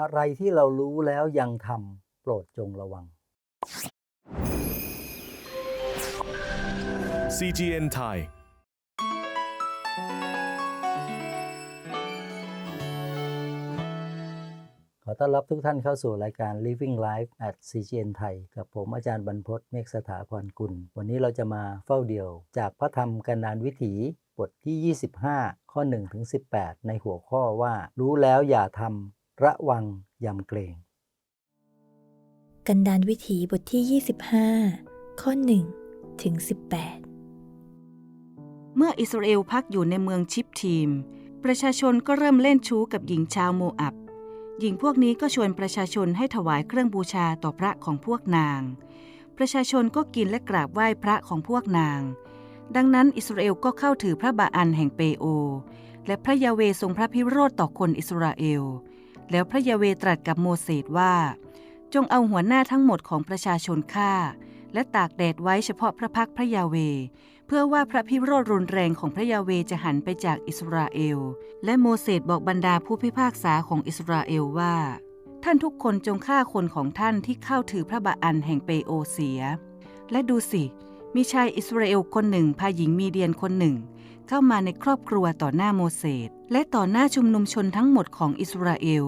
อะไรที่เรารู้แล้วยังทำโปรดจงระวัง CGN Thai ขอต้อนรับทุกท่านเข้าสู่รายการ Living Life at CGN ไทยกับผมอาจารย์บรรพศเมฆสถาพรกุล วันนี้เราจะมาเฝ้าเดียว จากพระธรรมกันดานวิถีบทที่ 25 ข้อ1ถึง18 ในหัวข้อว่า รู้แล้วอย่าทำ ระวังยำเกรง กันดานวิถีบทที่ 25 ข้อ 1 ถึง 18 เมื่ออิสราเอลพักอยู่ในเมืองชิปทีม ประชาชนก็เริ่มเล่นชู้กับหญิงชาวโมอับ หญิงพวกนี้ก็ชวนประชาชนให้ถวายเครื่องบูชาต่อพระของพวกนาง ประชาชนก็กินและกราบไหว้พระของพวกนาง ดังนั้นอิสราเอลก็เข้าถือพระบาอันแห่งเปโอ และพระยาเวทรงพระพิโรธต่อคนอิสราเอล แล้วพระยาเวตรัสกับโมเสสว่า จงเอาหัวหน้าทั้งหมดของประชาชนฆ่า และตากแดดไว้เฉพาะพระพักพระยาเว เพื่อว่าพระพิโรธรุนแรงของพระยาเวจะหันไปจากอิสราเอล และโมเสสบอกบรรดาผู้พิพากษาของอิสราเอลว่า ท่านทุกคนจงฆ่าคนของท่านที่เข้าถือพระบาอันแห่งเปโอเสีย และดูสิ มีชายอิสราเอลคนหนึ่งพาหญิงมีเดียนคนหนึ่ง เข้ามาในครอบครัวต่อหน้าโมเสสและต่อหน้าชุมนุมชนทั้งหมดของอิสราเอล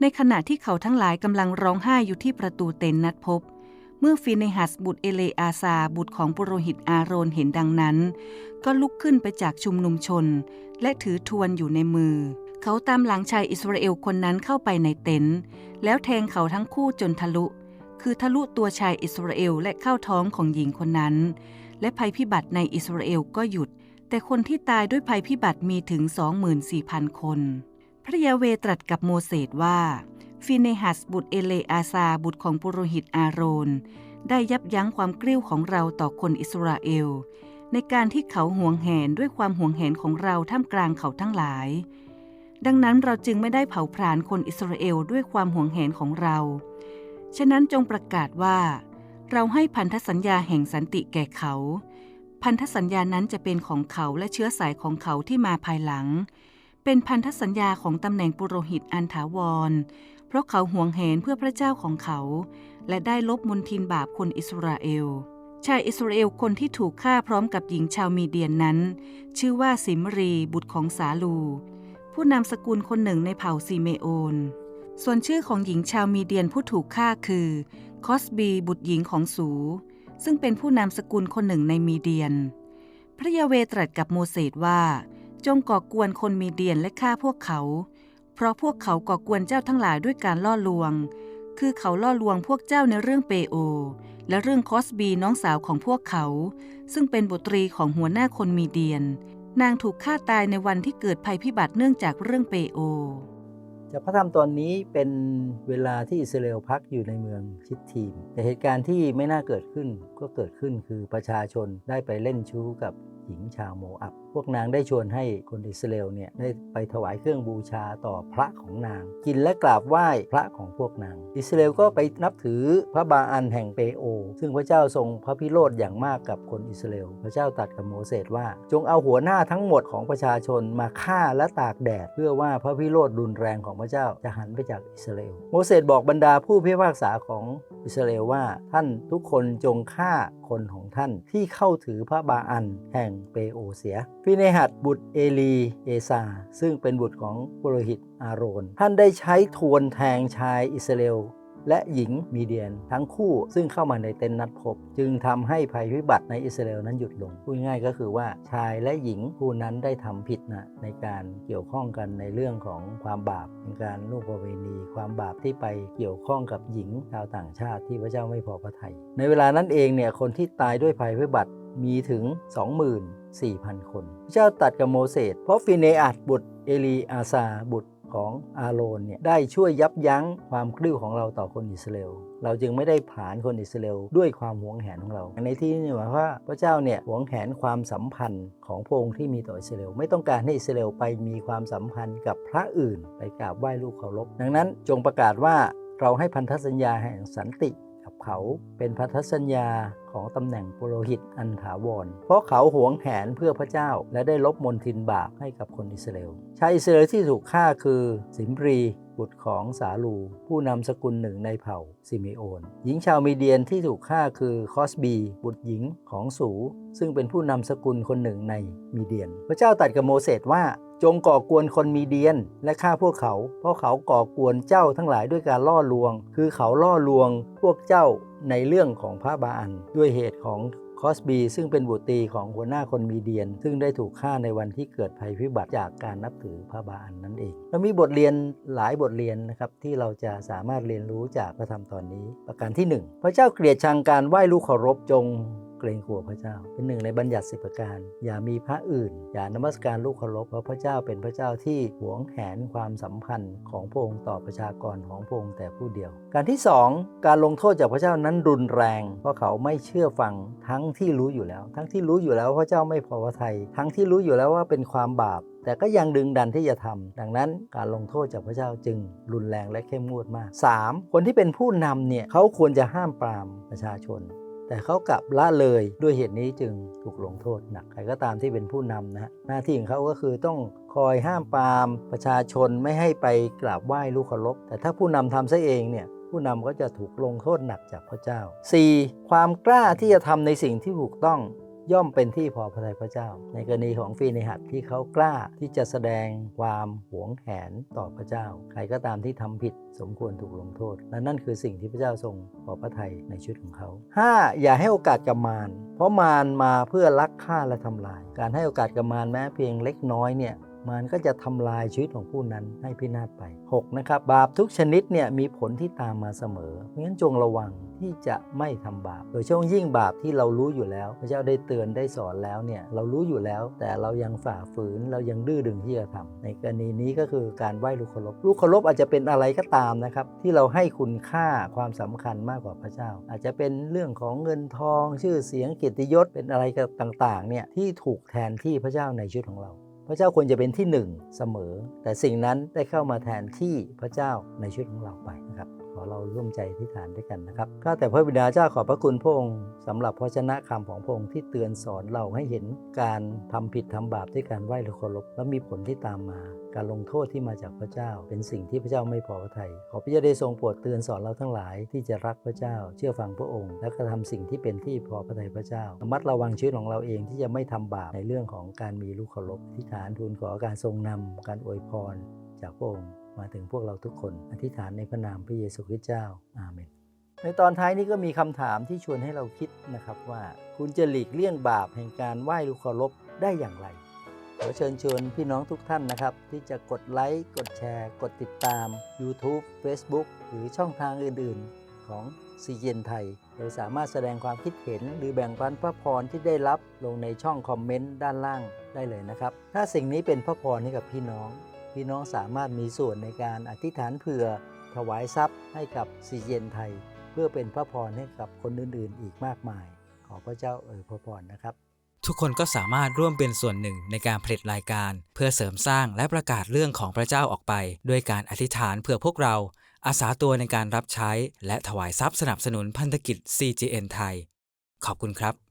ในขณะที่เขาทั้งหลายกำลังร้องไห้อยู่ที่ประตูเต็นท์นัดพบ เมื่อฟินในหัสบุตรเอเลอาซาบุตรของปุโรหิตอาโรนเห็นดังนั้น ก็ลุกขึ้นไปจากชุมนุมชน และถือทวนอยู่ในมือ เขาตามหลังชายอิสราเอลคนนั้นเข้าไปในเต็นท์แล้วแทงเขาทั้งคู่จนทะลุคือทะลุตัวชายอิสราเอลและเข้าท้องของหญิงคนนั้น และภัยพิบัติในอิสราเอลก็หยุด แต่คนที่ตายด้วยภัยพิบัติมีถึง 24,000 คน พระยาเวตรัสกับโมเสสว่า ฟิเนหัสบุตรเอเลอาซาบุตรของปุโรหิตอาโรน ได้ยับยั้งความกริ้วของเราต่อคนอิสราเอล ในการที่เขาห่วงแหนด้วยความห่วงแหนของเราท่ามกลางเขาทั้งหลาย ดังนั้นเราจึงไม่ได้เผาผลาญคนอิสราเอลด้วยความห่วงแหนของเรา ฉะนั้นจงประกาศว่า เราให้พันธสัญญาแห่งสันติแก่เขา พันธสัญญานั้นจะเป็นของเขาและเชื้อสายของเขาที่มาภายหลัง เป็นพันธสัญญาของตำแหน่งปุโรหิตอันถาวร เพราะเขาห่วงแหนเพื่อพระเจ้าของเขา และได้ลบมนทินบาปคนอิสราเอล ชายอิสราเอลคนที่ถูกฆ่าพร้อมกับหญิงชาวมีเดียนนั้น ชื่อว่าสิมรีบุตรของสาลู ผู้นำสกุลคนหนึ่งในเผ่าซีเมโอนส่วนชื่อของหญิงชาวมีเดียนผู้ถูกฆ่าคือ คอสบีบุตรหญิงของสู ซึ่งเป็นผู้นำสกุลคนหนึ่งในมีเดียน พระยาเวตรัสกับโมเสสว่า จงก่อกวนคนมีเดียนและฆ่าพวกเขา เพราะพวกเขาก่อกวนเจ้าทั้งหลายด้วยการล่อลวง คือเขาล่อลวงพวกเจ้าในเรื่องเปโอ และเรื่องคอสบีน้องสาวของพวกเขา ซึ่งเป็นบุตรีของหัวหน้าคนมีเดียน นางถูกฆ่าตายในวันที่เกิดภัยพิบัติเนื่องจากเรื่องเปโอ จะพระธรรมตอนนี้เป็นเวลาที่อิสราเอลพักอยู่ในเมืองชิดทีม แต่เหตุการณ์ที่ไม่น่าเกิดขึ้นก็เกิดขึ้นคือประชาชนได้ไปเล่นชู้กับ หญิงชาวโมอับ พวกนางได้ชวนให้คนอิสราเอลเนี่ยได้ไปถวายเครื่องบูชาต่อพระของนาง กินและกราบไหว้พระของพวกนาง อิสราเอลก็ไปนับถือพระบาอันแห่งเปโอ ซึ่งพระเจ้าทรงพระพิโรธอย่างมากกับคนอิสราเอลพระเจ้าตัดกับโมเสสว่า จงเอาหัวหน้าทั้งหมดของประชาชนมาฆ่าและตากแดด เพื่อว่าพระพิโรธรุนแรงของพระเจ้าจะหันไปจากอิสราเอลโมเสสบอกบรรดาผู้พิพากษาของอิสราเอลว่าท่านทุกคนจงฆ่าคนของท่านที่เข้าถือพระบาอันแห่งเปโอเสียฟิเนหัดบุตรเอลีเอซาซึ่งเป็นบุตรของปุโรหิตอาโรน ท่านได้ใช้ทวนแทงชายอิสราเอล และหญิงมีเดียนทั้งคู่ซึ่งเข้ามาในเต็นท์นัดพบ จึงทำให้ภัยพิบัติในอิสราเอลนั้นหยุดลง พูดง่ายก็คือว่าชายและหญิงคู่นั้นได้ทำผิดนะในการเกี่ยวข้องกันในเรื่องของความบาปเป็นการล่วงประเวณี ความบาปที่ไปเกี่ยวข้องกับหญิงชาวต่างชาติที่พระเจ้าไม่พอพระทัยในเวลานั้นเองเนี่ยคนที่ตายด้วยภัยพิบัติมีถึง 24,000 คน พระเจ้าตัดกับโมเสสเพราะฟิเนอัดบุตรเอลีอาซาบุตร ของอาโรนเนี่ยได้ช่วยยับยั้งความกริ้วของเราต่อคนอิสราเอลเราจึงไม่ได้ผลานคนอิสราเอลด้วยความหวงแหนของเรา ในที่นี้หมายว่าพระเจ้าเนี่ยหวงแหนความสัมพันธ์ของพระองค์ที่มีต่ออิสราเอลไม่ต้องการให้อิสราเอลไปมีความสัมพันธ์กับพระอื่น ไปกราบไหว้ลูกเคารพดังนั้นจงประกาศว่าเราให้พันธสัญญาแห่งสันติกับเขาเป็นพันธสัญญา ของตำแหน่งปุโรหิตอันถาวร เพราะเขาหวงแหนเพื่อพระเจ้า และได้ลบมนทินบาปให้กับคนอิสราเอลชาวอิสราเอลที่ถูกฆ่าคือสิมรีบุตรของสาลู ผู้นำสกุลหนึ่งในเผ่าซิเมโอน หญิงชาวมีเดียนที่ถูกฆ่าคือคอสบี บุตรหญิงของสู ซึ่งเป็นผู้นำสกุลคนหนึ่งในมีเดียน พระเจ้าตัดกับโมเสสว่าจงก่อกวนคนมีเดียนและฆ่าพวกเขา เพราะเขาก่อกวนเจ้าทั้งหลายด้วยการล่อลวง คือเขาล่อลวงพวกเจ้า ในเรื่องของพระบาอันด้วยเหตุของคอสบีซึ่งเป็นบุตรีของหัวหน้าคนมีเดียน ซึ่งได้ถูกฆ่าในวันที่เกิดภัยพิบัติจากการนับถือพระบาอันนั่นเองเรามีบทเรียนหลายบทเรียนนะครับที่เราจะสามารถเรียนรู้จากพระธรรมตอนนี้ ประการที่หนึ่งพระเจ้าเกลียดชังการไหว้ลูกเคารพจง เกรงกลัวพระเจ้า เป็นหนึ่งในบัญญัติสิบประการ อย่ามีพระอื่น อย่านมัสการลูกเคารพเพราะพระเจ้าเป็นพระเจ้าที่หวงแหนความสัมพันธ์ของพระองค์ต่อประชากรของพระองค์แต่ผู้เดียว การที่สองการลงโทษจากพระเจ้านั้นรุนแรง เพราะเขาไม่เชื่อฟังทั้งที่รู้อยู่แล้ว ทั้งที่รู้อยู่แล้วพระเจ้าไม่พอพระทัยทั้งที่รู้อยู่แล้วว่าเป็นความบาปแต่ก็ยังดึงดันที่จะทำดังนั้นการลงโทษจากพระเจ้าจึงรุนแรงและเข้มงวดมาก 3. คนที่เป็นผู้นำเนี่ยเขาควรจะห้ามปรามประชาชน แต่เขากลับละเลยด้วยเหตุนี้จึงถูกลงโทษหนักใครก็ตามที่เป็นผู้นำนะหน้าที่ของเขาก็คือต้องคอยห้ามปรามประชาชนไม่ให้ไปกราบไหว้ลูกเคารพแต่ถ้าผู้นำทำซะเองเนี่ยผู้นำก็จะถูกลงโทษหนักจากพระเจ้า 4. ความกล้าที่จะทำในสิ่งที่ถูกต้อง ย่อมเป็นที่พอพระทัยพระเจ้า ในกรณีของฟีนิหัดที่เขากล้าที่จะแสดงความหวงแหนต่อพระเจ้า ใครก็ตามที่ทำผิดสมควรถูกลงโทษ และนั่นคือสิ่งที่พระเจ้าทรงพอพระทัยในชีวิตของเขา 5. อย่าให้โอกาสกับมารเพราะมารมาเพื่อลักฆ่าและทำลาย การให้โอกาสกับมารแม้เพียงเล็กน้อยเนี่ยมันก็จะทำลายชีวิตของผู้นั้นให้พินาศไป 6. นะครับบาปทุกชนิดเนี่ยมีผลที่ตามมาเสมอเพราะฉะนั้นจงระวัง ที่จะไม่ทำบาป โดยเฉพาะยิ่งบาปที่เรารู้อยู่แล้ว พระเจ้าได้เตือนได้สอนแล้วเนี่ยเรารู้อยู่แล้ว แต่เรายังฝ่าฝืนเรายังดื้อดึงที่จะทำในกรณีนี้ก็คือการไหว้ลูกเคารพลูกเคารพอาจจะเป็นอะไรก็ตามนะครับ ที่เราให้คุณค่าความสำคัญมากกว่าพระเจ้า อาจจะเป็นเรื่องของเงินทองชื่อเสียงเกียรติยศเป็นอะไรต่างๆเนี่ยที่ถูกแทนที่พระเจ้าในชีวิตของเราพระเจ้าควรจะเป็นที่หนึ่งเสมอ แต่สิ่งนั้นได้เข้ามาแทนที่พระเจ้าในชีวิตของเราไปนะครับ อเราร่วมใจที่ฐานด้วยกันนะครับข้าแต่พระบิดาเจ้าขอบพระคุณพระองค์สำหรับพระชนะคำของพระองค์ที่เตือนสอนเราให้เห็นการทำผิดทำบาปด้วยการไหว้หรือเคารพและมีผลที่ตามมา การลงโทษที่มาจากพระเจ้า เป็นสิ่งที่พระเจ้าไม่พอพระทัยขอพระเจ้าได้ทรงโปรดเตือนสอนเราทั้งหลายที่จะรักพระเจ้า เชื่อฟังพระองค์ และกระทำสิ่งที่เป็นที่พอพระทัยพระเจ้าระมัดระวังชีวิตของเราเองที่จะไม่ทำบาปในเรื่องของการมีลูกเคารพอธิษฐานทูลขอการทรงนำการอวยพรจากพระองค์ มาถึงพวกเราทุกคน อธิษฐานในพระนามพระเยซูคริสต์เจ้า อาเมน ในตอนท้ายนี้ก็มีคำถามที่ชวนให้เราคิดนะครับว่าคุณจะหลีกเลี่ยงบาปแห่งการไหว้ลูกเคารพได้อย่างไรขอเชิญชวนพี่น้องทุกท่านนะครับ ที่จะกดไลค์ กดแชร์ กดติดตาม YouTube Facebook หรือช่องทางอื่น ๆ ของซีเจนไทยโดยสามารถแสดงความคิดเห็น หรือแบ่งปันพระพรที่ได้รับลงในช่องคอมเมนต์ด้านล่างได้เลยนะครับ ถ้าสิ่งนี้เป็นพระพรให้กับพี่น้อง พี่น้องสามารถมีส่วนในการอธิษฐานเผื่อถวายทรัพย์ให้กับซีเจนไทย เพื่อเป็นพระพรให้กับคนอื่นๆ อีกมากมาย ขอพระเจ้าเอ่ยพระพรนะครับ ทุกคนก็สามารถร่วมเป็นส่วนหนึ่งในการผลิตรายการ เพื่อเสริมสร้างและประกาศเรื่องของพระเจ้าออกไป ด้วยการอธิษฐานเพื่อพวกเรา อาสาตัวในการรับใช้ และถวายทรัพย์สนับสนุนพันธกิจ CGN ไทย ขอบคุณครับ